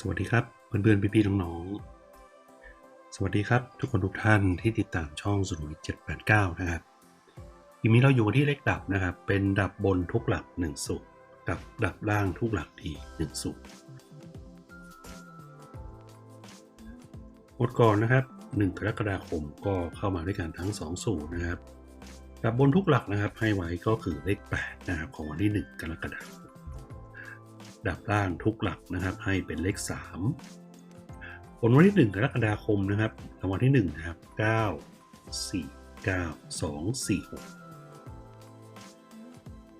สวัสดีครับเพื่อนๆพี่ๆน้องๆสวัสดีครับ ทุกคนทุกท่านที่ติดตามช่องสนุย789นะครับทีนี้เราอยู่ที่เลขดับนะครับ เป็นดับบนทุกหลัก1สูตรกับดับล่างทุกหลักที่1สูตรหมดก่อนนะครับ 1 กรกฎาคมก็เข้ามาด้วยกันทั้ง 2 สูตรนะครับดับบนทุกหลักนะครับให้ไว้ก็คือเลข8นะครับของวันที่ 1 กรกฎาคม ดับล่างทุกหลักนะครับ ให้เป็นเลข 3 ผลวันที่ 1 กรกฎาคมนะครับรางวัลที่1นะครับ9 4 9 2 4 6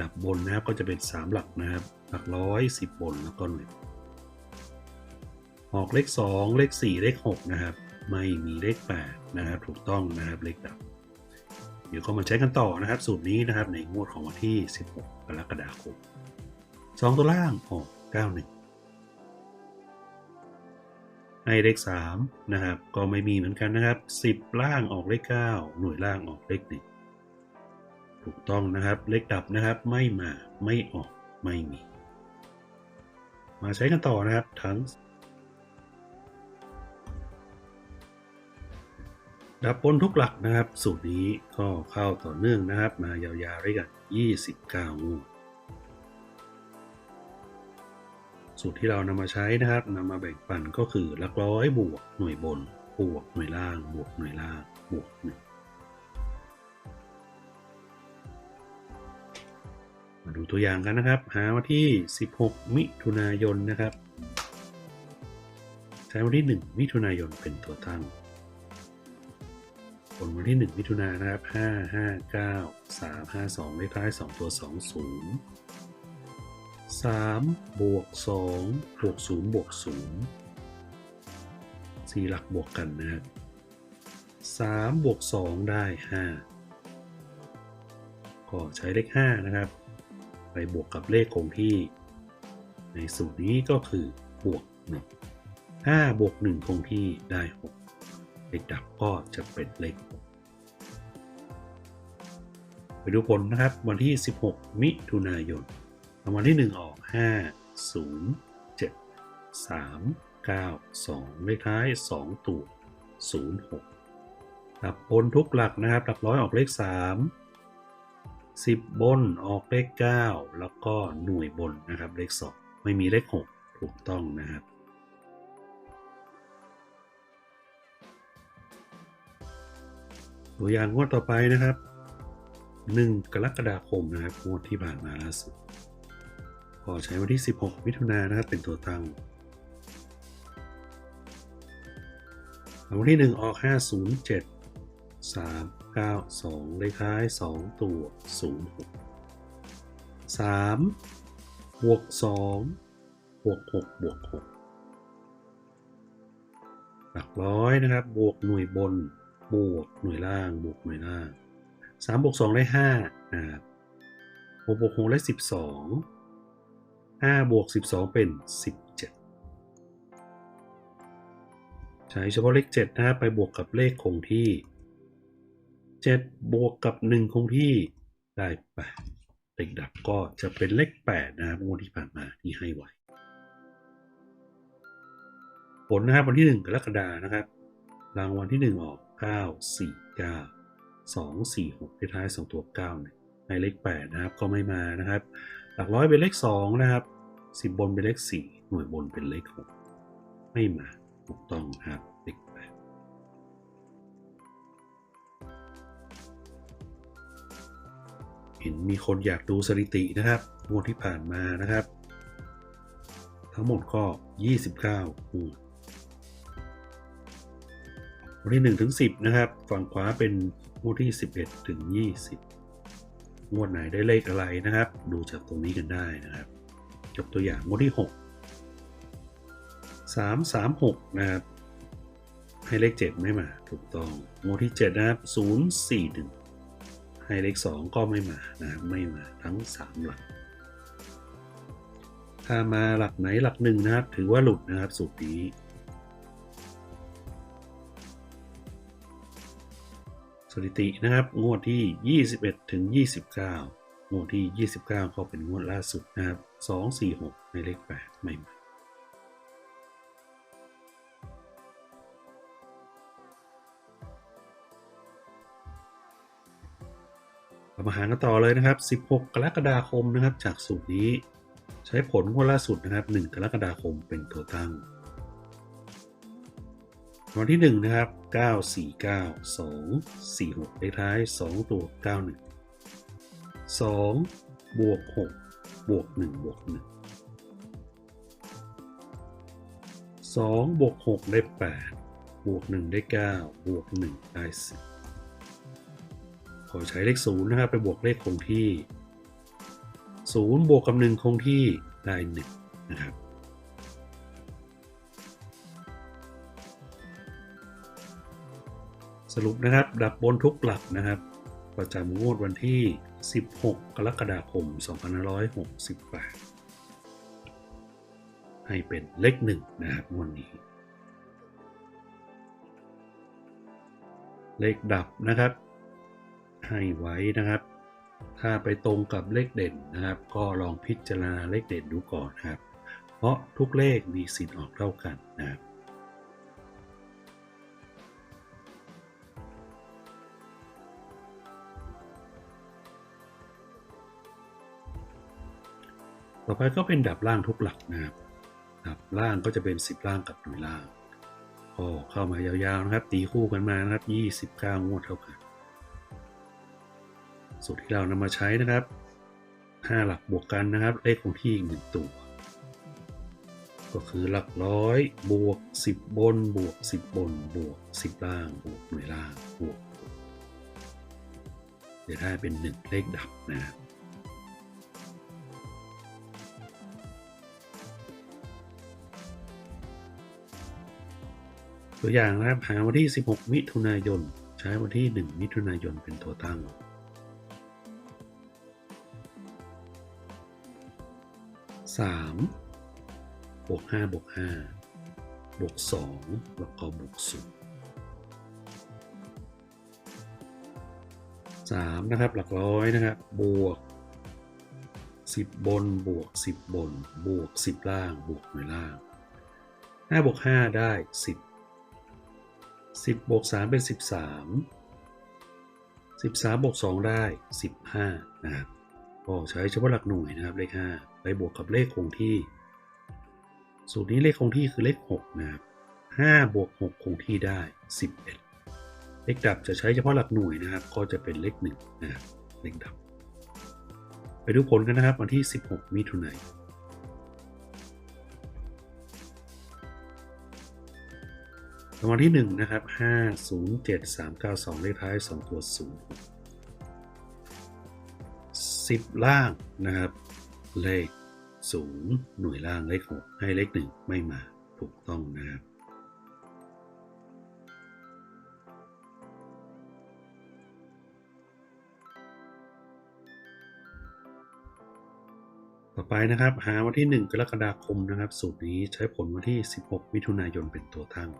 ดับบนนะครับก็จะเป็น 3 หลักนะครับ หลักร้อยสิบบนแล้วก็หนึ่งออกเลข 2 เลข 4 เลข 6 นะครับ ไม่มีเลข 8 นะครับ ถูกต้องนะครับเลขดับ เดี๋ยวก็มาใช้กันต่อนะครับ สูตรนี้นะครับในงวดของวันที่ 16 กรกฎาคม สองตัวล่างออกเก้าหนึ่งให้เลขสามนะครับ ก็ไม่มีเหมือนกันนะครับสิบล่างออกเลขเก้าหน่วยล่างออกเลขหนึ่งถูกต้องนะครับ เลขดับนะครับไม่มาไม่ออกไม่มี มาใช้กันต่อนะครับทั้งดับบนทุกหลักนะครับ สูตรนี้ก็เข้าต่อเนื่องนะครับ มายาวๆด้วยกัน 29งวด สูตรที่เรานำมาใช้นะครับนำมาแบ่งปันก็คือหลักร้อยบวกหน่วยบน บวกหน่วยล่าง บวกหน่วยล่าง บวกหนึ่งมาดูตัวอย่างกันนะครับ หาวันที่ 16 มิถุนายนนะครับ ใช้วันที่ 1 มิถุนายนเป็นตัวตั้ง ผลวันที่ 1 มิถุนายนนะครับ 5 5 9 3 5 2เลขท้าย 2 ตัว 2 0 3บวก2บวก0บวก0สี่หลักบวกกันนะครับ3บวก2ได้ 5 ก็ใช้เลข 5 นะครับ ไปบวกกับเลขคงที่ ในสูตรนี้ก็คือบวก 1 5บวก1คงที่ได้ 6 เลขดับก็จะเป็นเลข 6ไปดูผลนะครับวันที่ 16 มิถุนายน รางวัลที่ 1 ออก 5 0 7 3 9 2เลขท้าย 2 ตัว 0 6 หลับบนทุกหลักนะครับ หลักร้อยออกเลข 3 10 บนออกเลข 9 แล้วก็หน่วยบนนะครับ เลข 2 ไม่มีเลข 6 ถูกต้องนะครับตัวอย่างงวดต่อไปนะครับ 1 กรกฎาคมนะครับงวดที่ผ่านมาล่าสุด ก็ใช้วันที่ 16 มิถุนายนนะครับเป็นตัวตั้งรางวัลที่ 1 ออก 507 3 9 2 เลขท้าย 2 ตัว 06 3 บวก 2 บวก 6 บวก 6 หลักร้อยนะครับ บวกหน่วยบน บวกหน่วยล่าง บวกหน่วยล่าง 3 บวก 2 ได้5นะครับ6บวก 6 ได้ 12 5 บวก 12 เป็น 17 ใช้เฉพาะเลข7นะครับไปบวกกับเลขคงที่ 7 บวกกับ 1 คงที่ได้8เลขดับก็จะเป็นเลข 8 นะครับงวดที่ผ่านมาที่ให้ไว้ผลนะครับวันที่ 1 กรกฎานะครับ รางวัลที่ 1 ออก 9 4 9 2 4 6ที่ท้าย 2 ตัว9เนี่ยในเลข 8 นะครับ ก็ไม่มานะครับ หลักร้อยเป็นเลข 2 นะครับ 10บนเป็นเลข4หน่วยบนเป็นเลข6ไม่มาถูกต้องครับเลข8เห็นมีคนอยากดูสถิตินะครับงวดที่ผ่านมานะครับ ทั้งหมดก็ 29งวดวันที่1ถึง10 นะครับ ฝั่งขวาเป็นงวดที่ 11 ถึง 20งวดไหนได้เลขอะไรนะครับ ดูจากตรงนี้กันได้นะครับ ยกตัวอย่างงวดที่ 6 3 3 6 นะครับ ให้เลข 7 ไม่มาถูกต้องงวดที่ 7 นะครับ 0 4 1 ให้เลข 2 ก็ไม่มานะครับไม่มาทั้ง 3 หลัก ถ้ามาหลักไหนหลักหนึ่งนะครับ ถือว่าหลุดนะครับสูตรนี้สถิตินะครับ งวดที่ 21 ถึง 29 งวดที่ 29 ก็เป็นงวดล่าสุดนะครับ 2 4 6 ในเลข8ไม่มามาหากันต่อเลยนะครับ 16 กรกฎาคมนะครับ จากสูตรนี้ใช้ผลงวดล่าสุดนะครับ 1 กรกฎาคมเป็นตัวตั้งวันที่ 1 นะครับ 949 2 46เลขท้าย 2 ตัว 91 2บวก6บวก1บวก1 2บวก6ได้ 8 บวก 1 ได้ 9 บวก 1 ได้ 10 ขอใช้เลข 0 นะครับ ไปบวกเลขคงที่ 0 บวกกับ 1 คงที่ได้ 1 นะครับ สรุปนะครับ ดับบนทุกหลักนะครับ ประจำงวดวันที่ 16 กรกฎาคม 2568 ให้เป็นเลขหนึ่งนะครับงวดนี้ เลขดับนะครับ ให้ไว้นะครับ ถ้าไปตรงกับเลขเด่นนะครับ ก็ลองพิจารณาเลขเด่นดูก่อนนะครับ เพราะทุกเลขมีสิทธิ์ออกเท่ากันนะครับ ต่อไปก็เป็นดับล่างทุกหลักนะครับดับล่างก็จะเป็น 10 ล่างกับหน่วยล่างก็เข้ามายาวๆนะครับ ตีคู่กันมานะครับ 29 งวดเท่ากันสูตรที่เรานำมาใช้นะครับ 5 หลักบวกกันนะครับ เลขคงที่อีกหนึ่งตัว ก็คือหลักร้อยบวก 10 บนบวก 10 บนบวก 10 ล่างบวกหน่วยล่างบวกจะได้เป็น 1 เลขดับนะครับ ตัวอย่างนะครับ หาวันที่ 16 มิถุนายน ใช้วันที่ 1 มิถุนายนเป็นตัวตั้ง 3 บวก 5 บวก 5 บวก 2 แล้วก็บวก 0 3 นะครับ หลักร้อยนะครับ บวก 10 บน บวก 10 บน บวก 10 ล่าง บวกหน่วยล่าง 5 บวก 5 ได้ 10 10บวก3เป็น 13 13บวก2ได้ 15 นะครับก็ใช้เฉพาะหลักหน่วยนะครับเลข 5 ไปบวกกับเลขคงที่ สูตรนี้เลขคงที่คือเลข 6 นะครับ5บวก6คงที่ได้ 11 เลขดับจะใช้เฉพาะหลักหน่วยนะครับ ก็จะเป็นเลข1นะครับเลขดับ ไปดูผลกันนะครับวันที่ 16 มิถุนายนางวัลที่1นะครับ507392 เลขท้าย 2 ตัว 0 10 ล่างนะครับ เลข 0 หน่วยล่างเลข 6 ให้เลข 1 ไม่มาถูกต้องนะครับต่อไปนะครับ หาวันที่ 1 กรกฎาคมนะครับ สูตรนี้ใช้ผลวันที่ 16 มิถุนายนเป็นตัวตั้ง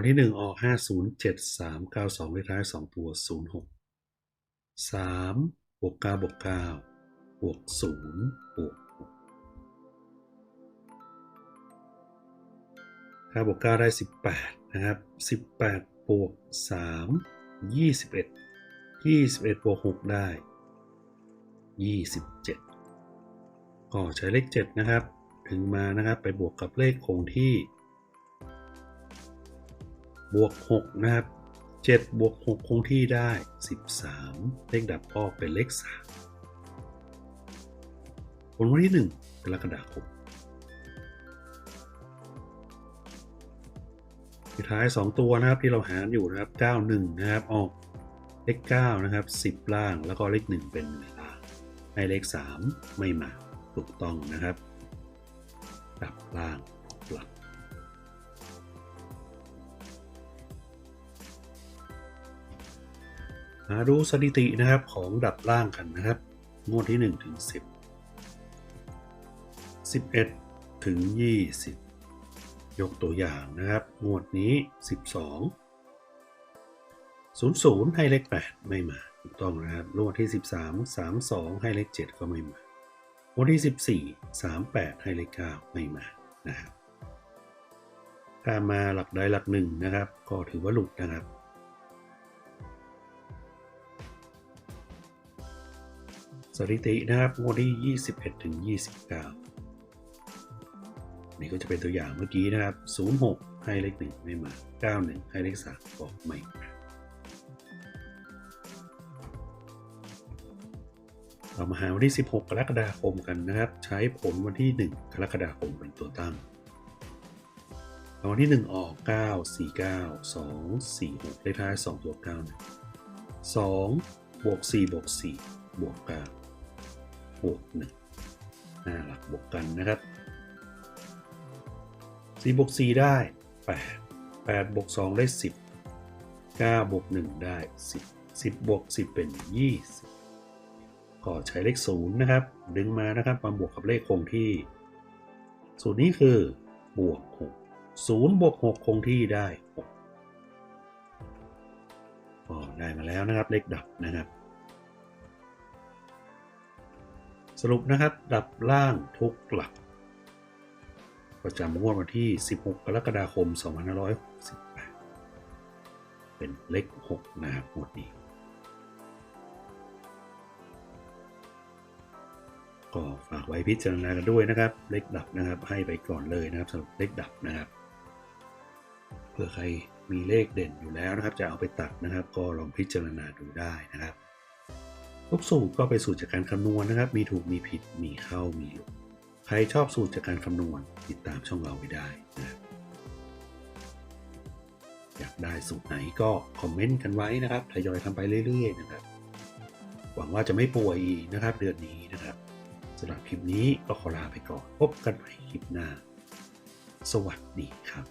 วัลที่หนึ่งออกห้าศูนย์เจ็ดสามเก้าสองเลขท้ายสองตัวศูนย์หกสามบวกเก้าบวกเก้าบวกศูนย์บวกถ้าบวกเก้าได้สิบแปดนะครับสิบแปดบวกสามยี่สิบเอ็ดยี่สิบเอ็ดบวกหกได้ยี่สิบเจ็ดก็ใช้เลขเจ็ดนะครับ ถึงมานะครับไปบวกกับเลขคงที่ บวก 6 นะครับ 7 บวก 6 คงที่ได้ 13 เลขดับก็เป็นเลข 3 ผลวันที่ 1 กรกฎาคมสุดท้าย 2 ตัวนะครับที่เราหารอยู่นะครับ 91 นะครับ ออกเลข 9 นะครับ 10 ล่างแล้วก็เลข 1 เป็นหน่วยล่างให้เลข 3 ไม่มาถูกต้องนะครับ ดับล่าง มาดูสถิตินะครับของดับล่างกันนะครับงวดที่1ถึง10 11 ถึง 20 ยกตัวอย่างนะครับ งวดนี้ 12 00 ให้เลข 8 ไม่มาถูกต้องนะครับงวดที่ 13 32 ให้เลข 7 ก็ไม่มางวดที่ 14 38 ให้เลข 9 ไม่มานะครับถ้ามาหลักใดหลักหนึ่งนะครับ ก็ถือว่าหลุดนะครับ สถิตินะครับงวดที่21ถึง29 นี่ก็จะเป็นตัวอย่างเมื่อกี้นะครับ 06 ให้เลข 1 ไม่มา 91 ให้เลข 3 บอกไม่มาเรามาหาวันที่ 16 กรกฎาคมกันนะครับ ใช้ผลวันที่ 1 กรกฎาคมเป็นตัวตั้งรางวัลที่ 1 ออก 9 4 9 2 4 6เลขท้าย 2 ตัว 9 2 บวก 4 บวก 4 บวก 9 บวกหน้าหลักบวกกันนะครับ4บวก4ได้8 8บวก2ได้10 9บวก1ได้10 10บบวก10เป็น20ก็ใช้เลข0นย์นะครับ ดึงมานะครับมาบวกกับเลขคงที่สูตรนี้คือบวก6 0บวก6คงที่ได้6ก็ได้มาแล้วนะครับเลขดับนะครับ สรุปนะครับ ดับล่างทุกหลัก ประจำงวดวันที่ 16 กรกฎาคม 2568 เป็นเลข 6 นะครับงวดนี้ ก็ฝากไว้พิจารณากันด้วยนะครับ เลขดับนะครับ ให้ไปก่อนเลยนะครับสำหรับเลขดับนะครับเผื่อใครมีเลขเด่นอยู่แล้วนะครับ จะเอาไปตัดนะครับ ก็ลองพิจารณาดูได้นะครับ ทุกสูตรก็เป็นสูตรจากการคำนวณนะครับ มีถูกมีผิด มีเข้ามีหลุด ใครชอบสูตรจากการคำนวณติดตามช่องเราไว้ได้นะครับอยากได้สูตรไหนก็คอมเมนต์กันไว้นะครับทยอยทำไปเรื่อยๆนะครับ หวังว่าจะไม่ป่วยอีกนะครับ เดือนนี้นะครับสำหรับคลิปนี้ก็ขอลาไปก่อน พบกันใหม่คลิปหน้า สวัสดีครับ